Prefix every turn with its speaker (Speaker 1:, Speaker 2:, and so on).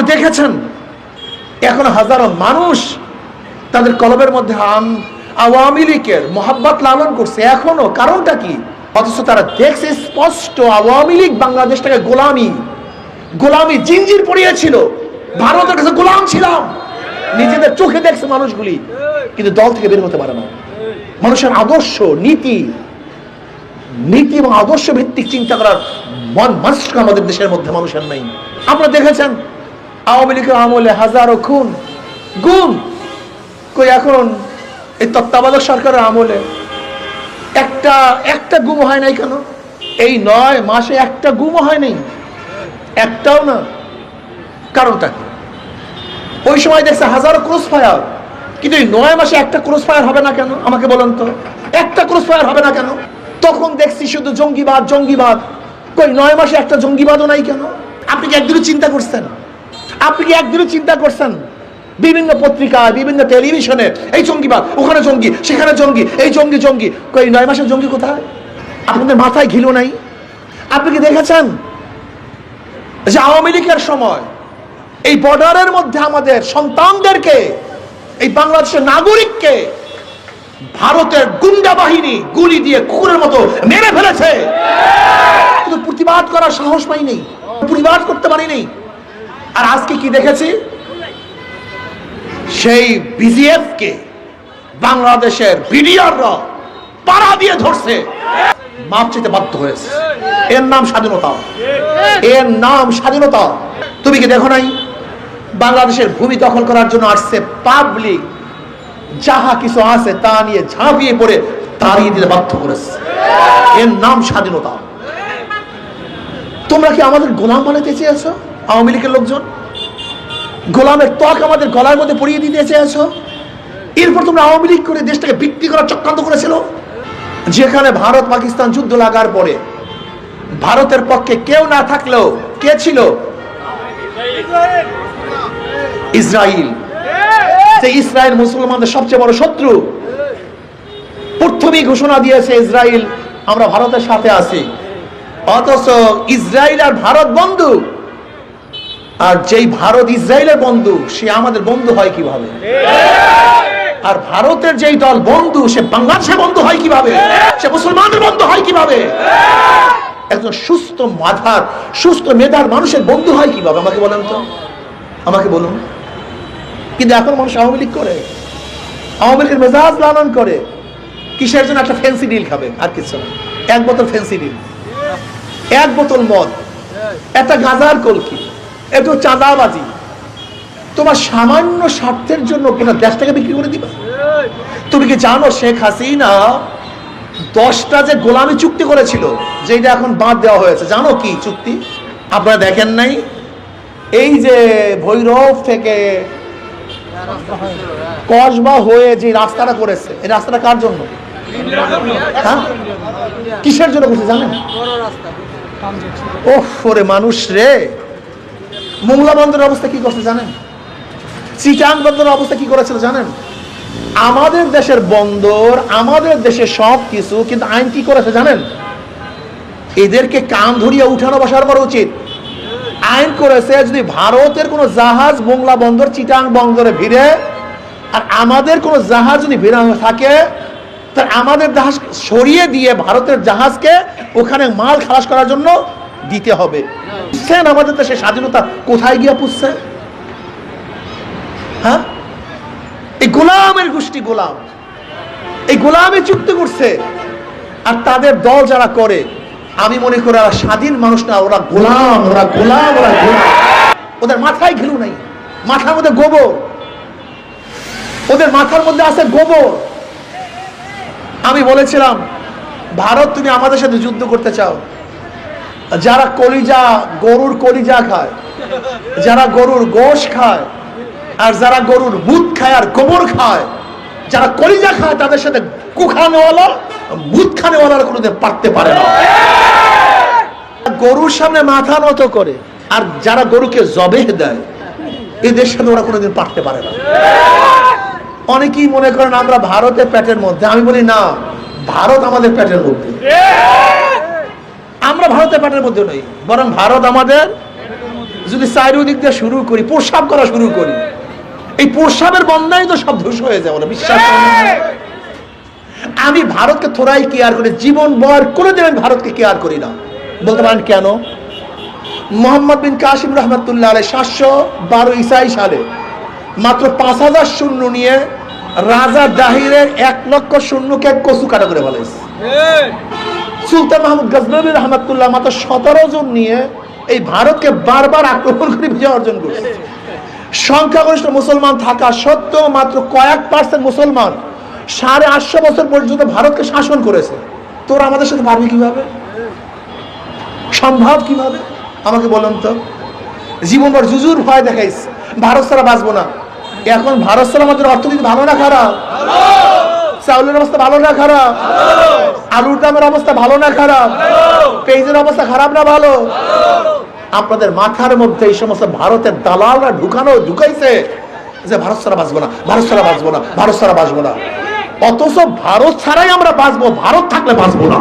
Speaker 1: আপনি দেখেছেন? এখন হাজারো মানুষ তাদের কলবের মধ্যে আম, আওয়ামী লীগের মোহাব্বত লালন করছে। এখনও কারণটা কি? অথচ তারা দেখছে স্পষ্ট আওয়ামী লীগ বাংলাদেশটাকে গোলামি গোলামি জিঞ্জির পড়িয়েছিল ভারতের কাছে গোলাম ছিলাম। নিজেদের চোখে দেখছে মানুষগুলি, কিন্তু দল থেকে বের হতে পারে না। মানুষের আদর্শ, নীতি নীতি এবং আদর্শ ভিত্তিক চিন্তা করার মন মানসিক আমাদের দেশের মধ্যে মানুষের নাই। আপনারা দেখেছেন আওয়ামী লীগের আমলে হাজারো খুন, গুম। কই এখন এই তত্ত্বাবধায়ক সরকারের আমলে একটা একটা গুম হয় নাই কেন? এই নয় মাসে একটা গুম হয় নাই। একটাও না। কারণটা কি? ওই সময় দেখছে হাজারো ক্রস ফায়ার কিন্তু এই নয় মাসে একটা ক্রস ফায়ার হবে না কেন? আমাকে বলুন তো। একটা ক্রস ফায়ার হবে না কেন? তখন দেখছি শুধু জঙ্গিবাদ জঙ্গিবাদ। কই নয় মাসে একটা জঙ্গিবাদও নাই কেন? আপনি কি একদিনও চিন্তা করছেন? আপনি কি একদিনও চিন্তা করছেন? বিভিন্ন পত্রিকায়, বিভিন্ন টেলিভিশনে, এই জঙ্গিবাদ ওখানে জঙ্গি, সেখানে জঙ্গি, এই জঙ্গি জঙ্গি। কই, নয় মাসের জঙ্গি কোথায়? আপনাদের মাথায় ঘিলো নাই? আপনি কি দেখেছেন? যে আওয়ামী লীগের সময় এই বর্ডারের মধ্যে আমাদের সন্তানদেরকে, এই বাংলাদেশের নাগরিককে ভারতের গুন্ডা বাহিনী গুলি দিয়ে কুকুরের মতো মেরে ফেলেছে। প্রতিবাদ করার সাহস পাই নেই প্রতিবাদ করতে পারি নেই আর আজকে কি দেখেছি? সেই বিজিএফ কে বাংলাদেশের বিডিআররা পাড়া দিয়ে ধরছে। মাপ চেতে বাধ্য হয়েছে। এর নাম স্বাধীনতা। এর নাম স্বাধীনতা। তুমি কি দেখো নাই? বাংলাদেশের ভূমি দখল করার জন্য আসছে পাবলিক যাহা কিছু আছে তা নিয়ে ঝাঁপিয়ে পড়ে তাড়িয়ে দিতে বাধ্য করেছে। এর নাম স্বাধীনতা। তোমরা কি আমাদের গোলাম বানাতে চেয়েছো? আওয়ামী লীগের লোকজন, গোলামের ত্বক আমাদের গলার মধ্যে পরিয়ে দিতে চেয়েছো এরপর তোমরা আওয়ামী লীগ করে দেশটাকে বিক্রি করার চক্রান্ত করেছিল। যেখানে ভারত পাকিস্তান যুদ্ধ লাগার পরে ভারতের পক্ষে কেউ না থাকলেও কে ছিল? ইসরায়েল ইসরায়েল মুসলমানদের সবচেয়ে বড় শত্রু। প্রথমেই ঘোষণা দিয়েছে ইসরায়েল আমরা ভারতের সাথে আছি। অথচ ইসরায়েল আর ভারত বন্ধু। আর যেই ভারত ইসরায়েলের বন্ধু, সে আমাদের বন্ধু হয় কীভাবে? আর ভারতের যেই দল বন্ধু, সে বাংলাদেশের বন্ধু হয় কীভাবে? সে মুসলমানের বন্ধু হয় কীভাবে? একজন সুস্থ মাথার, সুস্থ মেধার মানুষের বন্ধু হয় কীভাবে? আমাকে বলেন তো। আমাকে বলুন। কিন্তু এখন মানুষ আওয়ামী লীগ করে। আওয়ামী লীগের মেজাজ লালন করে। কিসের জন্য একটা ফ্যান্সি ডিল খাবে? আর কিছু না। এক বোতল ফ্যান্সি ডিল এক বোতল মদ। একটা গাজার কলকি। একটু চাঁদাবাজি। তোমার সামান্য স্বার্থের জন্য গোটা দেশটাকে বিক্রি করে দিবা? তুমি কি জানো শেখ হাসিনা দশটা যে গোলামি চুক্তি করেছিল যেটা এখন বাদ দেওয়া হয়েছে জানো কি চুক্তি? আপনারা দেখেন নাই? এই যে ভৈরব থেকে কসবা হয়ে যে রাস্তাটা করেছে এই রাস্তাটা কার জন্য? হ্যাঁ? কিসের জন্য করছে জানেন? ওহ ওরে মানুষ রে! মোংলা বন্দরের অবস্থা কি করছে জানেন? চিটাং বন্দরের অবস্থা কি করেছিল জানেন? আমাদের দেশের বন্দর, আমাদের দেশের সব কিছু কিন্তু আইন কি করেছে জানেন? এদেরকে কান ধরিয়া উঠানো বসার করা উচিত। আইন করেছে যদি ভারতের কোনো জাহাজ মোংলা বন্দর চিটাং বন্দরে ভিড়ে আর আমাদের কোনো জাহাজ যদি ভিড়া থাকে, তা আমাদের জাহাজ সরিয়ে দিয়ে ভারতের জাহাজকে ওখানে মাল খালাস করার জন্য দিতে হবে। বুঝছেন আমাদের দেশে স্বাধীনতা কোথায় গিয়া পুষছে? হ্যাঁ? এই গোলামের গোষ্ঠী গোলাম। এই গোলামে চুক্তি করছে। আর তাদের দল যারা করে, আমি মনে করি ওরা স্বাধীন মানুষ না, ওরা গোলাম ওরা গোলাম ওরা গোলাম। ওদের মাথায় ঘিলু নাই। মাথার মধ্যে গোবর। ওদের মাথার মধ্যে আছে গোবর। আমি বলেছিলাম, ভারত, তুমি আমাদের সাথে যুদ্ধ করতে চাও। যারা কলিজা, গরুর কলিজা খায়, যারা গরুর গোশ খায়, আর যারা গরুর মুদ খায় আর গোবর খায়, যারা কলিজা খায়, তাদের সাথে কুখানেওয়ালা মুদ খানেওয়ালার কোনোদিন পারতে পারে না। গরুর সামনে মাথা নত করে, আর যারা গরুকে জবে দেয়, এদের সাথে ওরা কোনোদিন পারতে পারে না। অনেকেই মনে করেন, আমরা ভারতের প্যাটের মধ্যে, আমি বলি না, ভারত আমাদের প্যাটের মধ্যে। আমরা ভারতের প্যাটের মধ্যে নই, বরং ভারত আমাদের যদি চারিদিক দিয়ে শুরু করি, প্রসাব করা শুরু করি, এই প্রসাবের বন্যায় তো সব ধ্বংস হয়ে যাবে না বিশ্বাস আমি ভারতকে থোড়াই কেয়ার করি, জীবন বর কোনোদিন আমি ভারতকে কেয়ার করি না। বলতে পারেন কেন? মোহাম্মদ বিন কাসিম রহমতুল্লাহ আলাই সাতশো বারো ইসাই সালে মাত্র পাঁচ হাজার শূন্য নিয়ে রাজা জাহিরের এক লক্ষ শূন্যকে কচু কাটা করে ফেলেছে। সুলতান মাহমুদ গজনবী রহমতুল্লাহ মাত্র সতেরো জন নিয়ে এই ভারতকে বারবার আক্রমণ করে বিজয় অর্জন করছে। সংখ্যাগরিষ্ঠ মুসলমান থাকা সত্ত্বেও মাত্র কয়েক পার্সেন্ট মুসলমান সাড়ে আটশো বছর পর্যন্ত ভারতকে শাসন করেছে। তোরা আমাদের সাথে পারবি কীভাবে? সম্ভব কীভাবে? আমাকে বলুন তো। জীবনভর জুজুর ভয় দেখাইছে। ভারত ছাড়া বাঁচবো না। এখন ভারত ছাড়া আমাদের অর্থনীতি ভালো না খারাপ? চাউলের অবস্থা ভালো না খারাপ? আলুর দামের অবস্থা ভালো না খারাপ? পেঁয়াজের অবস্থা খারাপ না ভালো? আপনাদের মাথার মধ্যে এই সমস্ত ভারতের দালালরা ঢুকানো ঢুকাইছে যে ভারত ছাড়া বাঁচবো না ভারত ছাড়া বাঁচবো না ভারত ছাড়া বাঁচবো না। অথচ ভারত ছাড়াই আমরা বাঁচবো ভারত থাকলে বাঁচবো না।